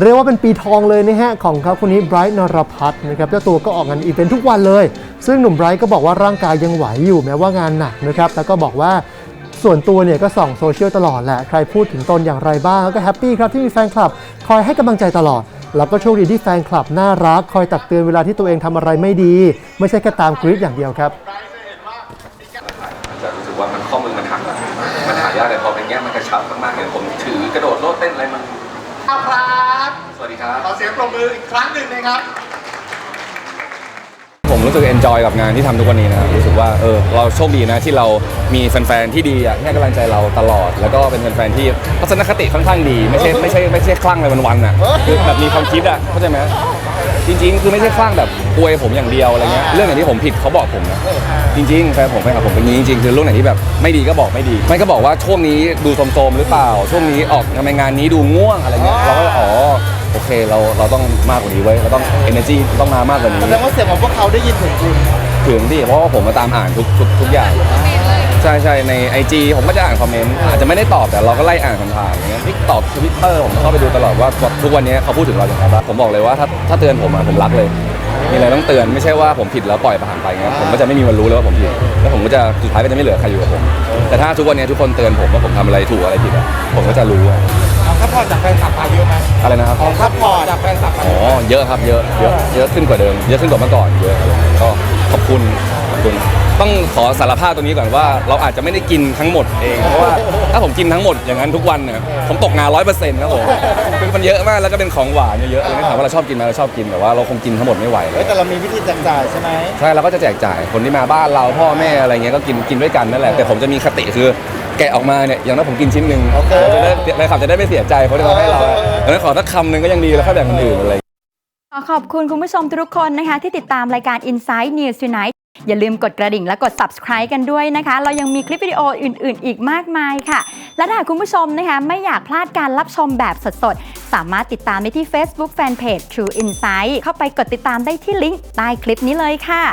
เรียกว่าเป็นปีทองเลยนะฮะของเขาคนนี้ไบรท์นรพัฒน์นะครับเจ้าตัวก็ออกงานอีเวนต์ทุกวันเลย ซึ่งหนุ่มไบรท์ก็บอกว่าร่างกายยังไหวอยู่แม้ว่างานหนักนะครับแล้วก็บอกว่าส่วนตัวเนี่ยก็ส่องโซเชียลตลอดแหละ ใครพูดถึงตนอย่างไรบ้างก็แฮปปี้ครับที่มีแฟนคลับ คอยให้กำลังใจตลอด แล้วก็โชคดีที่แฟนคลับน่ารัก คอยตักเตือนเวลาที่ตัวเองทำอะไรไม่ดี ไม่ใช่แค่ตามกรี๊ดอย่างเดียวครับจะรู้สึกว่ามันข้อมือมันหักมันหายากแต่พอเป็นเงี้ยมันกระชับมากๆเลยผมถือกระโดดโลดเต้นอะไรมัน ครับ สวัสดี ครับขอเสียงปรบมืออีกครั้งหนึ่งนะครับ ผมรู้สึกเอนจอยกับงานที่ทำทุกวันนี้นะครับรู้สึกว่าเออเราโชคดีนะที่เรามีแฟนๆที่ดีอะที่ให้กำลังใจเราตลอด แล้วก็เป็นแฟนๆที่ทัศนคติค่อนข้างดี ไม่ใช่ไม่ใช่ไม่ใช่คลั่งอะไรวันๆอะคือแบบมีความคิดอะเข้าใจไหมจริงๆ คือไม่ใช่คลั่งแบบอวยผมอย่างเดียวอะไรเงี้ยเรื่องไหนที่ผมผิดเขาบอกผมนะจริงๆแฟนผมแฟนคลับผมเป็นอย่างนี้จริงๆคือเรื่องไหนที่แบบไม่ดีก็บอกไม่ดี ไม่ก็บอกว่าช่วงนี้ดูโทรมๆหรือเปล่า ช่วงนี้ออกทำไมงานนี้ดูง่วงอะไรเงี้ยเราก็อ๋อโอเคเราเราต้องมากกว่านี้เว้ยเราต้อง energy ต้องมามากกว่านี้แสดงว่าเสียงของพวกเขาได้ยินถึงคุณถึงที่เพราะว่าผมมาตามอ่านทุกทุกทุกอย่าง ใช่ใช่ใน IG ผมก็จะอ่านคอมเมนต์อาจจะไม่ได้ตอบแต่เราก็ไล่อ่านผ่านๆอย่างเงี้ยทิกตอกทวิตเตอร์ผมเข้าไปดูตลอดว่าทุกวันนี้เขาพูดถึงเราอย่างไรบ้างผมบอกเลยว่าถ้าถ้าเตือนผมอะผมรักเลย มีอะไรต้องเตือนไม่ใช่ว่าผมผิดแล้วปล่อยผ่านไปเงี้ยผมก็จะไม่มีวันรู้เลยว่าผมผิดแล้วผมก็จะสุดท้ายก็จะไม่เหลือใครอยู่กับผม แต่ถ้าทุกวันนี้ทุกคนเตือนผมว่าผมทำอะไรถูกอะไรผิดอะผมก็จะรู้อะของ ซัพพอร์ตจากแฟนคลับมาเยอะไหมอะไรนะครับ ของซัพพอร์ตจากแฟนคลับมาอ๋อ เยอะครับ เยอะ เยอะ เยอะขึ้นกว่าเดิม เยอะขึ้นกว่าเมื่อก่อน เยอะครับก็ขอบคุณ ขอบคุณ ต้องขอสารภาพตรงนี้ก่อนว่า เราอาจจะไม่ได้กินทั้งหมดเอง เพราะว่าถ้าผมกินทั้งหมดอย่างนั้นทุกวันเนี่ย ผมตกงานร้อยเปอร์เซ็นต์ครับผมคือมันเยอะมาก แล้วก็เป็นของหวานเยอะๆอะไรไม่ถามว่าเราชอบกินไหมเราชอบกิน แต่ว่าเราคงกินทั้งหมดไม่ไหวเลเฮ้ยยแต่เรามีวิธีแจกจ่ายใช่ไหมใช่เราก็จะแจกจ่ายคนที่มาบ้านเราพ่อแม่อะไรเงี้ยก็กินกินด้วยกันนั่นแหละแต่ผมจะมีคติคือ แกะออกมาเนี่ยอย่างนั้นผมกินชิ้นหนึ่งโอเคจะได้แฟนคลับจะได้ไม่เสียใจเพราะที่เขาให้เราดังนั้นขอสักคำหนึ่งก็ยังดีแล้วค่อยแบ่งคนอื่นอะไร ขอขอบคุณคุณผู้ชมทุกคนนะคะ ที่ติดตามรายการ Inside News Tonight อย่าลืมกดกระดิ่งและกด subscribe กันด้วยนะคะ เรายังมีคลิปวิดีโออื่น ๆ อีกมากมายค่ะ และถ้าหากคุณผู้ชมนะคะ ไม่อยากพลาดการรับชมแบบสด ๆ สามารถติดตามได้ที่ Facebook Fanpage True Insight เข้าไปกดติดตามได้ที่ลิงก์ใต้คลิปนี้เลยค่ะ